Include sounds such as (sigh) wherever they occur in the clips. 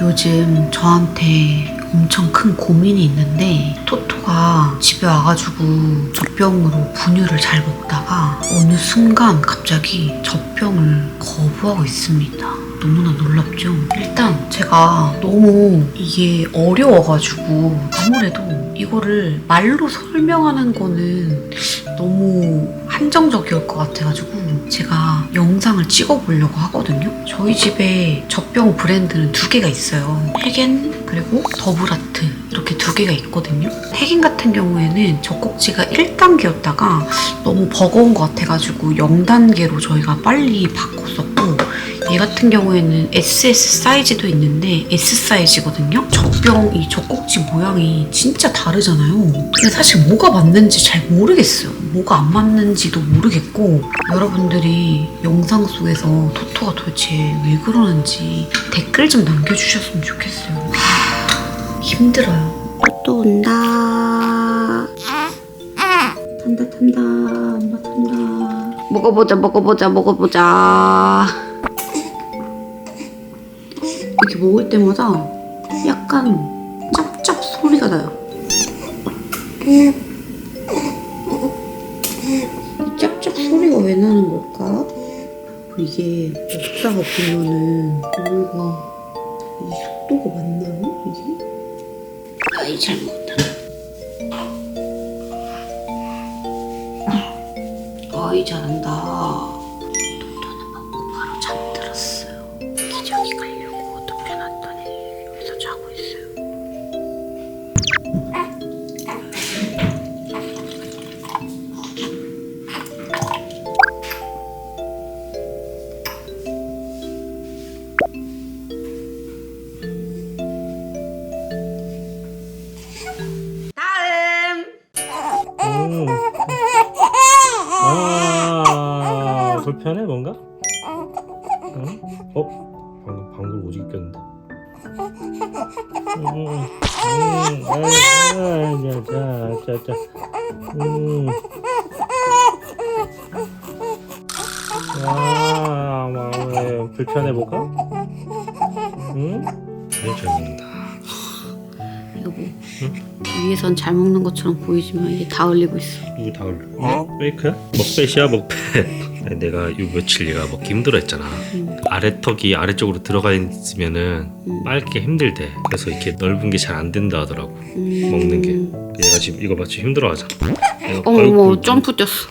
요즘 저한테 엄청 큰 고민이 있는데 토토가 집에 와가지고 젖병으로 분유를 잘 먹다가 어느 순간 갑자기 젖병을 거부하고 있습니다. 너무나 놀랍죠? 일단 제가 너무 이게 어려워가지고 아무래도 이거를 말로 설명하는 거는 너무 한정적일 것 같아가지고 제가 영상을 찍어보려고 하거든요. 저희 집에 젖병 브랜드는 두 개가 있어요. 헤겐 그리고 더블아트 이렇게 두 개가 있거든요. 헤겐 같은 경우에는 젖꼭지가 1단계였다가 너무 버거운 것 같아가지고 0단계로 저희가 빨리 바꿨었고 얘 같은 경우에는 SS 사이즈도 있는데 S 사이즈거든요. 젖병 이 젖꼭지 모양이 진짜 다르잖아요. 근데 사실 뭐가 맞는지 잘 모르겠어요. 뭐가 안 맞는지도 모르겠고 여러분들이 영상 속에서 토토가 도대체 왜 그러는지 댓글 좀 남겨주셨으면 좋겠어요. 하, 힘들어요. 또 온다. 탄다 탄다 엄마 탄다. 먹어보자 먹어보자 먹어보자. 이렇게 먹을 때마다 약간 짭짭 소리가 나요. 이게 먹다가 보면은 뭔가 이 속도가 맞나요? 이게? 아이 잘 먹었다. 아이 잘한다. 토토는 먹고 바로 잠들었어요. 기저귀 가려 아, 아. 음. 아, 마음에 불편해 뭐가? 응? 네, 잘 먹는다. 이거 뭐 위에선 잘 먹는 것처럼 보이지만 이게 다 흘리고 있어. 이거 다 올려. 어? 페이크야? 먹배시야 먹배. 아니, 내가 요 며칠 얘가 먹기 힘들어 했잖아. 음. 아래턱이 아래쪽으로 들어가 있으면은 음. 빨기 힘들대. 그래서 이렇게 넓은 게 잘 안 된다 하더라고. 음. 먹는 게. 얘가 지금 이거 봐 지금 힘들어 하잖아. 어머 어머 점프 뛰었어.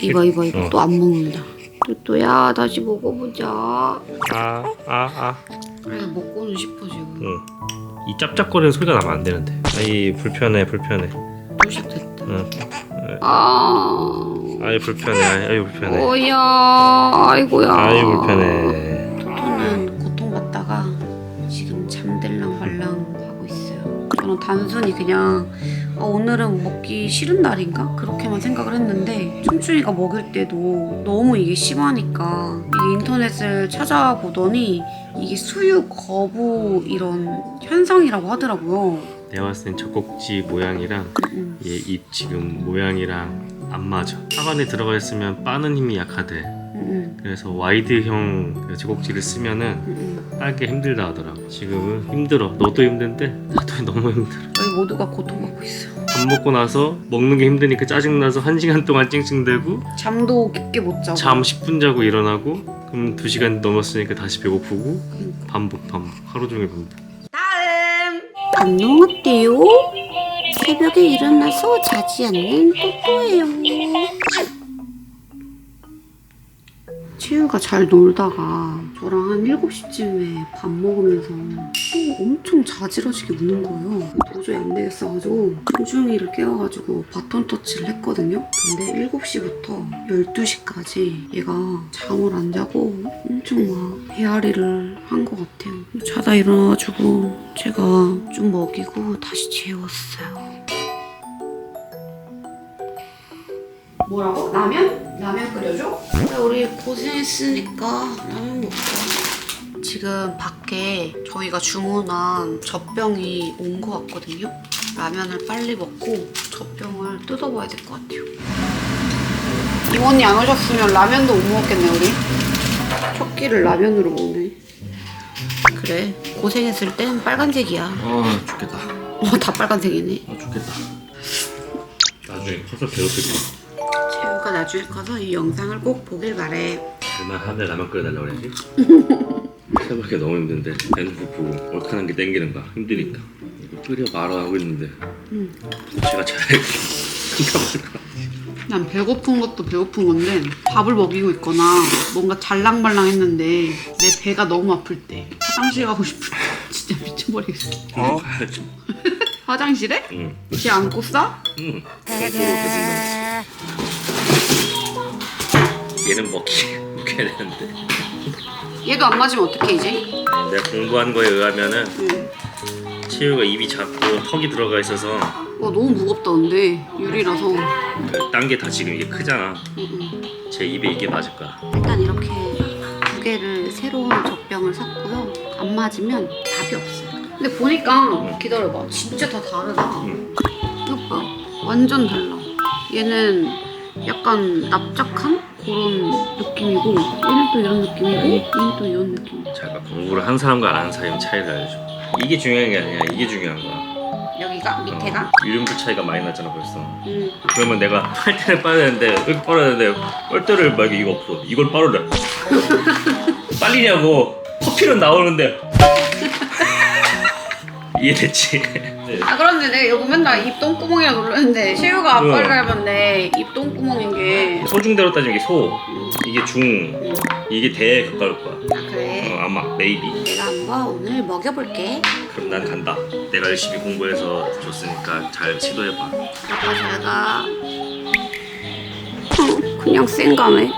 이봐 이봐 이봐 어. 또 안 먹는다. 또또야 다시 먹어보자. 아 아 아. 그래 먹고는 싶어 지금. 응. 이 짭짭거리는 소리가 나면 안 되는데. 아이 불편해 불편해. 또 시작됐다. 응. 아. 아이 불편해. 아이 불편해. 뭐야 아이고야. 아이 불편해. 토토는 고통받다가 지금 잠들랑 말랑 하고 있어요. 저는 단순히 그냥 어, 오늘은 먹기 싫은 날인가 그렇게만 생각을 했는데 춤추이가 먹일 때도 너무 이게 심하니까 이게 인터넷을 찾아보더니 이게 수유 거부 이런 현상이라고 하더라고요. 내가 봤을 땐 젖꼭지 모양이랑 음, 얘입 지금 모양이랑 안 맞아. 하관에 들어가 있으면 빠는 힘이 약하대. 음, 그래서 와이드형 젖꼭지를 쓰면은 음, 음. 빨기 힘들다 하더라고. 지금은 힘들어. 너도 힘든데 나도 (laughs) 너무 힘들어. 저희 모두가 고통받고 있어. 밥 먹고 나서 먹는 게 힘드니까 짜증 나서 한 시간 동안 찡찡대고 잠도 깊게 못 자고. 잠 10분 자고 일어나고 그럼 2 시간 넘었으니까 다시 배고프고 반복 반복 하루 종일 반복. 다음 안녕 어때요? 새벽에 일어나서 자지 않는 또또예요 치유가 잘 놀다가 저랑 한 7시쯤에 밥 먹으면서 또 엄청 자지러지게 우는 거예요. 도저히 안 되겠어가지고 신중이를 깨워가지고 바톤 터치를 했거든요. 근데 7시부터 12시까지 얘가 잠을 안 자고 엄청 막 헤아리를 한 것 같아요. 자다 일어나가지고 제가 좀 먹이고 다시 재웠어요 뭐라고? 라면? 라면 끓여줘? 그래 우리 고생했으니까 라면 먹자 지금 밖에 저희가 주문한 젖병이 온 것 같거든요 라면을 빨리 먹고 젖병을 뜯어봐야 될 것 같아요 이모님 안 오셨으면 라면도 못 먹겠네 우리 첫 끼를 라면으로 먹네 그래 고생했을 땐 빨간색이야 아 죽겠다. 어 다 빨간색이네 아 죽겠다. 나중에 커서 때 채우가 나중에 커서 이 영상을 꼭 보길 바래 그날 하늘 라면 끓여달라고 그래야지. 새벽에 너무 힘든데 배는 고프고 얼큰한 게 땡기는 거야. 힘드니까. 이거 끓여 말아 하고 있는데 응. 제가 잘 생각보다 난 배고픈 것도 배고픈 건데 밥을 먹이고 있거나 뭔가 잘랑말랑 했는데 내 배가 너무 아플 때 화장실 가고 싶을 때 (laughs) 진짜 미쳐버리겠어 가야지. (laughs) 화장실에? 응. 쟤 안고 싸? 응. 얘는 먹기 먹게 되는데 얘도 안 맞으면 어떡해 이제? 내가 공부한 거에 의하면은 응. 치유가 입이 작고 턱이 들어가 있어서 어 너무 무겁다 근데 유리라서 딴 게 다 지금 이게 크잖아. 응, 응. 제 입에 이게 맞을 거야. 일단 이렇게 두 개를 새로운 젖병을 샀고요 안 맞으면 답이 없어요 근데 보니까 기다려봐 진짜 다 다르다 응. 이거 봐 완전 달라 얘는 약간 납작한 그런 느낌이고 얘는 또 이런 느낌이고 얘는 또 이런 느낌이야 자, 그러니까 공부를 한 사람과 안 하는 사람의 차이를 알려줘. 이게 중요한 게 아니야. 이게 중요한 거야. 여기가 밑에가 어, 유륜불 차이가 많이 나잖아 벌써. 음. 그러면 내가 빨아야 되는데 이렇게 빨아야 되는데 빨대를 막 이거 없어. 이걸 빨으래. (laughs) 빨리냐고. 커피는 나오는데. (laughs) 이해됐지? 네. 아 그런데 내가 이거 맨날 입 똥구멍이라 놀랐는데 시우가 응. 아빠를 닮았네 입 똥구멍인 게 소중대로 따지면 이게 소, 이게 중, 음. 이게 대에 가까울 거야. 아 그래 어, 아마 메이비. 내가 한번 오늘 먹여볼게 그럼 난 간다. 내가 열심히 공부해서 줬으니까 잘 시도해봐. 아빠 잘가 그냥 쌩가네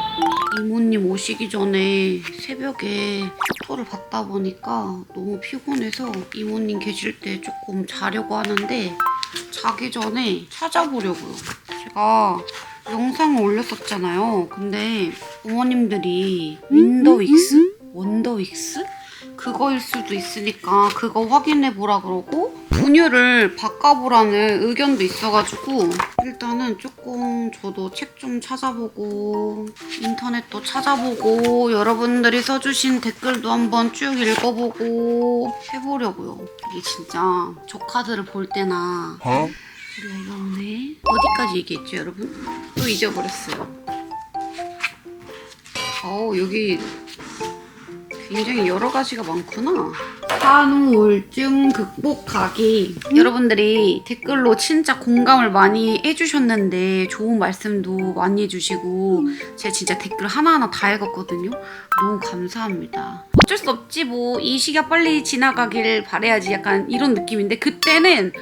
이모님 오시기 전에 새벽에 토토를 받다 보니까 너무 피곤해서 이모님 계실 때 조금 자려고 하는데 자기 전에 찾아보려고요 제가 영상을 올렸었잖아요 근데 부모님들이 윈더윅스? 원더윅스? 그거일 수도 있으니까 그거 확인해 보라 그러고 분유를 바꿔보라는 의견도 있어가지고 일단은 조금 저도 책 좀 찾아보고 인터넷도 찾아보고 여러분들이 써주신 댓글도 한번 쭉 읽어보고 해보려고요. 이게 진짜 조카들을 볼 때나 우리가 이거 오네 어디까지 얘기했죠 여러분? 또 잊어버렸어요. 어우 여기 굉장히 여러 가지가 많구나. 한우 우울증 극복하기. 여러분들이 댓글로 진짜 공감을 많이 해주셨는데 좋은 말씀도 많이 해주시고 제가 진짜 댓글 하나하나 다 읽었거든요. 너무 감사합니다. 어쩔 수 없지 뭐 이 시기가 빨리 지나가길 바래야지 약간 이런 느낌인데 그때는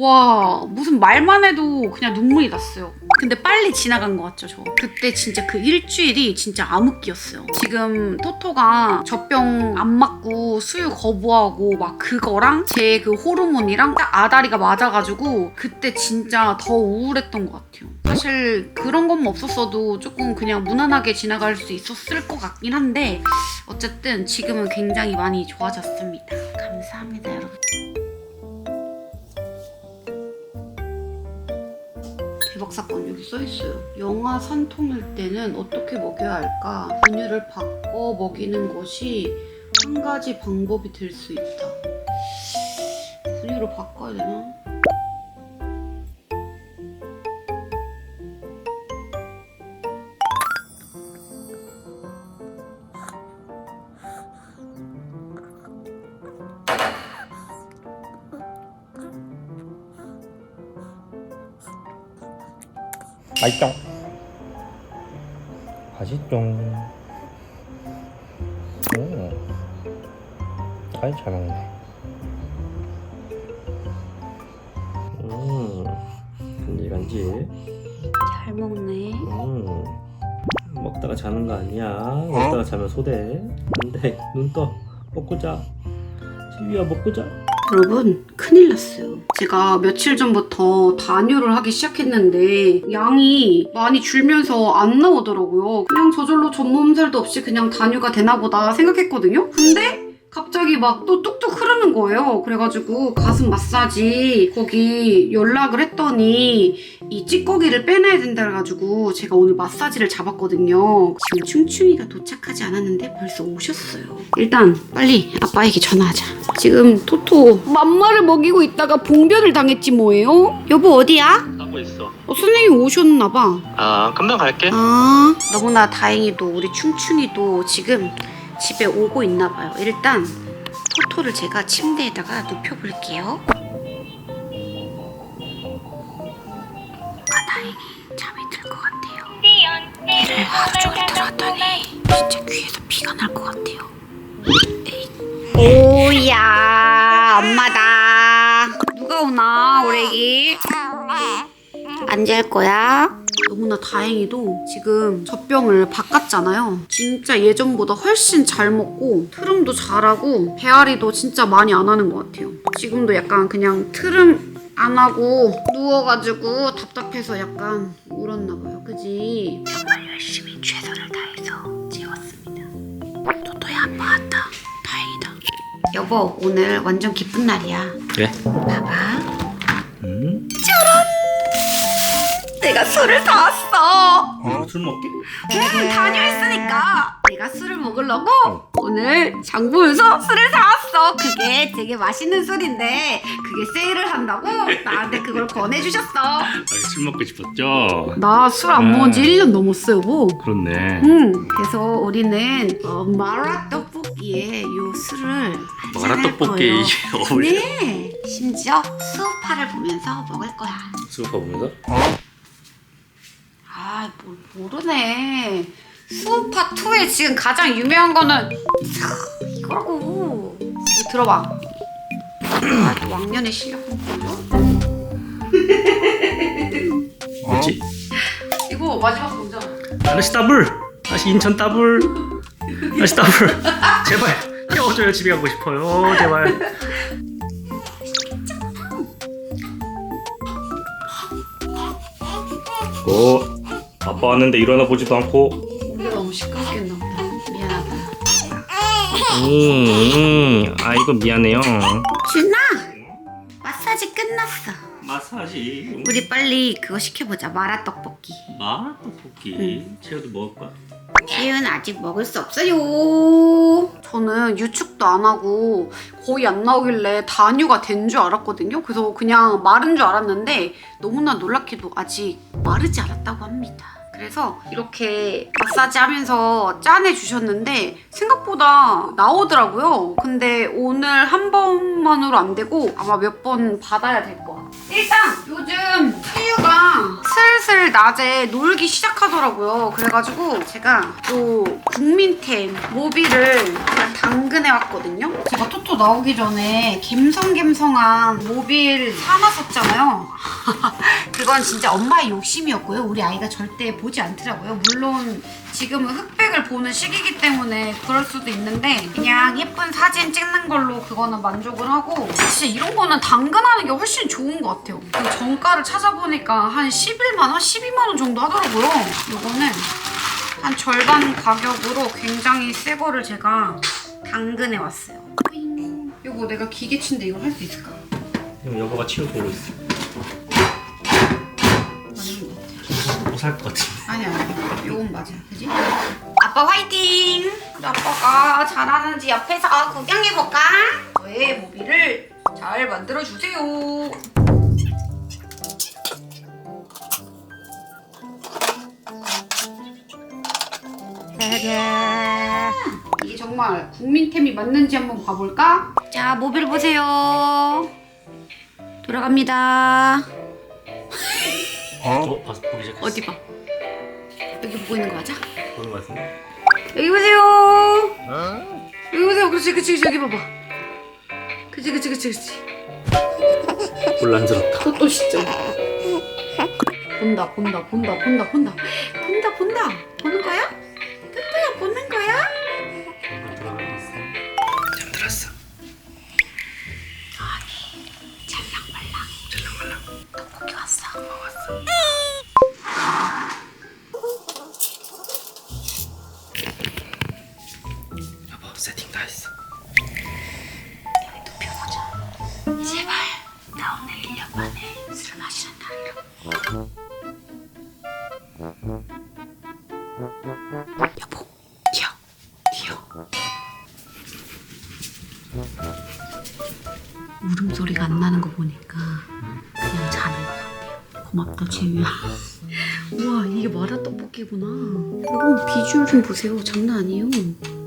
와 무슨 말만 해도 그냥 눈물이 났어요. 근데 빨리 지나간 것 같죠 저. 그때 진짜 그 일주일이 진짜 암흑기였어요. 지금 토토가 젖병 안 맞고 수유 거부하고 막 그거랑 제 그 호르몬이랑 딱 아다리가 맞아가지고 그때 진짜 더 우울했던 것 같아요. 사실 그런 것만 없었어도 조금 그냥 무난하게 지나갈 수 있었을 것 같긴 한데 어쨌든 지금은 굉장히 많이 좋아졌습니다. 박 사건 여기 써 있어요. 영아 산통일 때는 어떻게 먹여야 할까? 분유를 바꿔 먹이는 것이 한 가지 방법이 될 수 있다. 분유를 바꿔야 되나? 맛있죠? 맛있죠? 오, 아이 잘 먹네. 음, 간질간질. 잘 먹네. 음, 먹다가 자는 거 아니야. 먹다가 자면 소대. 안 돼, 눈 떠. 먹고 자. 지휘야 먹고 자. 여러분 큰일 났어요. 제가 며칠 전부터 단유를 하기 시작했는데 양이 많이 줄면서 안 나오더라고요. 그냥 저절로 전몸살도 없이 그냥 단유가 되나 보다 생각했거든요. 근데 갑자기 막 또 뚝뚝 흐르는 거예요. 그래가지고 가슴 마사지 거기 연락을 했더니 이 찌꺼기를 빼내야 된다 그래가지고 제가 오늘 마사지를 잡았거든요. 지금 춤춘이가 도착하지 않았는데 벌써 오셨어요. 일단 빨리 아빠에게 전화하자. 지금 토토 맘마를 먹이고 있다가 봉변을 당했지 뭐예요? 여보 어디야? 하고 있어. 어, 선생님 오셨나 봐. 아 금방 갈게. 아, 너무나 다행히도 우리 춤춘이도 지금 집에 오고 있나 봐요. 일단 토토를 제가 침대에다가 눕혀볼게요. 아, 다행히 잠이 들 것 같아요. 얘를 하루 종일 들었더니 진짜 귀에서 피가 날 것 같아요. 오야, 엄마다. 누가 오나, 애기? 안잘 거야? 너무나 다행히도 지금 젖병을 바꿨잖아요. 진짜 예전보다 훨씬 잘 먹고 트름도 잘하고 배앓이도 진짜 많이 안 하는 것 같아요. 지금도 약간 그냥 트름 안 하고 누워가지고 답답해서 약간 울었나 봐요. 그지? 정말 열심히 최선을 다해서 재웠습니다. 토토야 아빠 왔다. 다행이다. 여보 오늘 완전 기쁜 날이야. 그래. 봐봐. 음? 내가 술을 사왔어. 어, 술 먹게? 응, 다녀있으니까 내가 술을 먹으려고 오늘 장보에서 술을 사왔어 그게 되게 맛있는 술인데 그게 세일을 한다고 나한테 그걸 권해주셨어 술 먹고 싶었죠. 나 술 안 먹은 지 1년 넘었어 여보 그렇네. 응 그래서 우리는 어, 마라 떡볶이에 요 술을 마라 떡볶이 거예요. 이게 (laughs) 어울려. 네 심지어 수우파를 보면서 먹을 거야 수업하 보면서? 아, 뭘 모르네. 수우파 2에 지금 가장 유명한 거는 이거라고. 이거 들어봐. 아, 왕년의 실력? 뭐지? 이거 마지막 동작. 아저씨 더블. 다시 인천 더블. 아저씨 더블. 제발 깨워줘요. 집에 가고 싶어요. 제발. 오, 아빠 왔는데 일어나 보지도 않고. 우리가 너무 시끄럽게 했나 보다. 미안하다. 음, 아 이거 미안해요. 준아! 마사지 끝났어. 마사지. 우리 빨리 그거 시켜보자. 마라 떡볶이. 마 떡볶이. 채우도 먹을 거야? 채윤 아직 먹을 수 없어요. 저는 유축도 안 하고 거의 안 나오길래 단유가 된 줄 알았거든요. 그래서 그냥 마른 줄 알았는데 너무나 놀랍게도 아직 마르지 않았다고 합니다. 그래서 이렇게 마사지 하면서 짠해 주셨는데 생각보다 나오더라고요. 근데 오늘 한 번만으로 안 되고 아마 몇 번 받아야 될 것 같아요. 일단 요즘 태유가 슬슬 낮에 놀기 시작하더라고요. 그래가지고 제가 또 국민템 모비를 당근해 왔거든요. 제가 토토 나오기 전에 갬성갬성한 모빌 사놨었잖아요. (laughs) 그건 진짜 엄마의 욕심이었고요. 우리 아이가 절대 보지 않더라고요. 물론 지금은 흑백을 보는 시기이기 때문에 그럴 수도 있는데 그냥 예쁜 사진 찍는 걸로 그거는 만족을 하고 진짜 이런 거는 당근하는 게 훨씬 좋은 것 같아요. 그 정가를 찾아보니까 한 11만 원, 12만 원 정도 하더라고요. 이거는 한 절반 가격으로 굉장히 새 거를 제가 당근해 왔어요. 이거 내가 기계치인데 이걸 할 수 있을까? 그럼 여보가 치우 보고 있어. 못 살 것 같은데. 아니야, 아니야. 요건 맞아. 그지? 아빠 화이팅! 우리 아빠가 잘하는지 옆에서 구경해볼까? 저의 모비를 잘 만들어주세요. 이게 정말 국민템이 맞는지 한번 봐볼까? 자, 모빌 보세요. 돌아갑니다. 어? 봐서 보기 시작했어. 어디 봐. 여기 보고 있는 거 맞아? 보는 거 같은데? 여기 보세요. 여기 보세요. 그렇지, 그렇지, 그렇지. 여기 봐봐. 그렇지, 그렇지, 그렇지, 그렇지. 곤란스럽다. 또또 시점. 본다, 본다, 본다, 본다, 본다, 본다, 본다. 비주얼 좀 보세요. 장난 아니에요.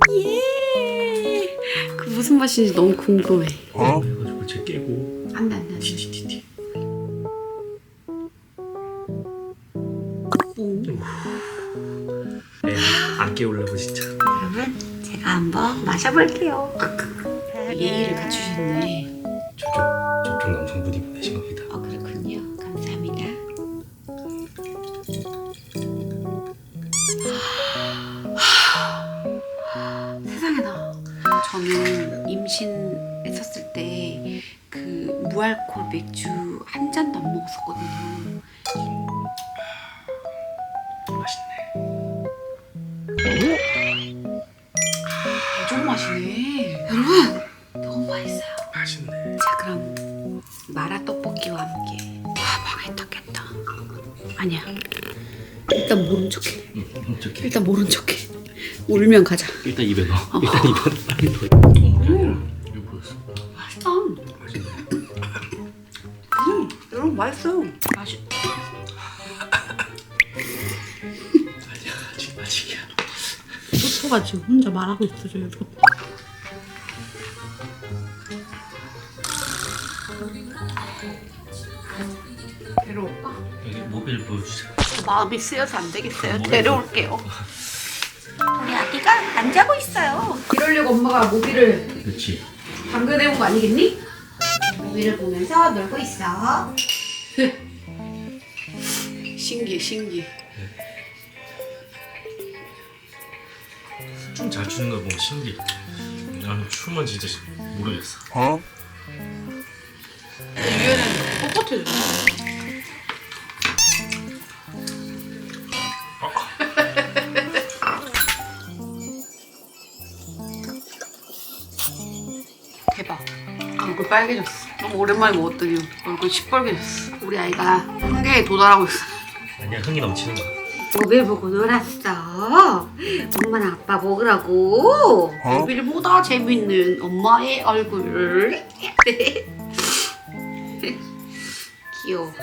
예. 그 무슨 맛인지 너무 궁금해. 그래가지고 쟤 깨고 안돼 안돼. 티티티티 뽕. 애안 깨우려고 진짜 여러분 제가 한번 마셔볼게요. 예의를 갖추셨네. 저는 임신했었을 때 그 무알콜 맥주 한 잔도 안 먹었었거든요. 맛있네. 대종 맛이네. 여러분! 너무 맛있어요. 맛있네. 자 그럼 마라 떡볶이와 함께. 와 망했다 깼다 아니야. 일단 모른 척해. 일단 모른 척해 울면 가자. 일단 입에 넣어. 일단 입에 넣어. 빨리 넣어. 어머니 아니라 이거 보였어. 맛있다. 맛있네 음, 여러분 맛있어요. 맛있 아니야 아직 아직이야 토토가 지금 혼자 말하고 있어요 데려올까? 여기 모빌 보여주세요. 마음이 쓰여서 안 되겠어요. 데려올게요 안 자고 있어요 이러려고 엄마가 모기를 그렇지 당근해온 거 아니겠니? 모기를 보면서 놀고 있어. (laughs) 신기해, 신기해. 춤잘 추는 거 보면 신기해 나는 춤은 진짜 모르겠어 유연은 뻣뻣해져. 대 빨개졌어. 너무 오랜만에 먹었더니 얼굴 시뻘개졌어. 우리 아이가 한계에 도달하고 있어. 아니야 흥이 넘치는 거야 모빌 보고 놀았어. 엄마랑 아빠 먹으라고. 모빌보다 재밌는 엄마의 얼굴. (laughs) 귀여워.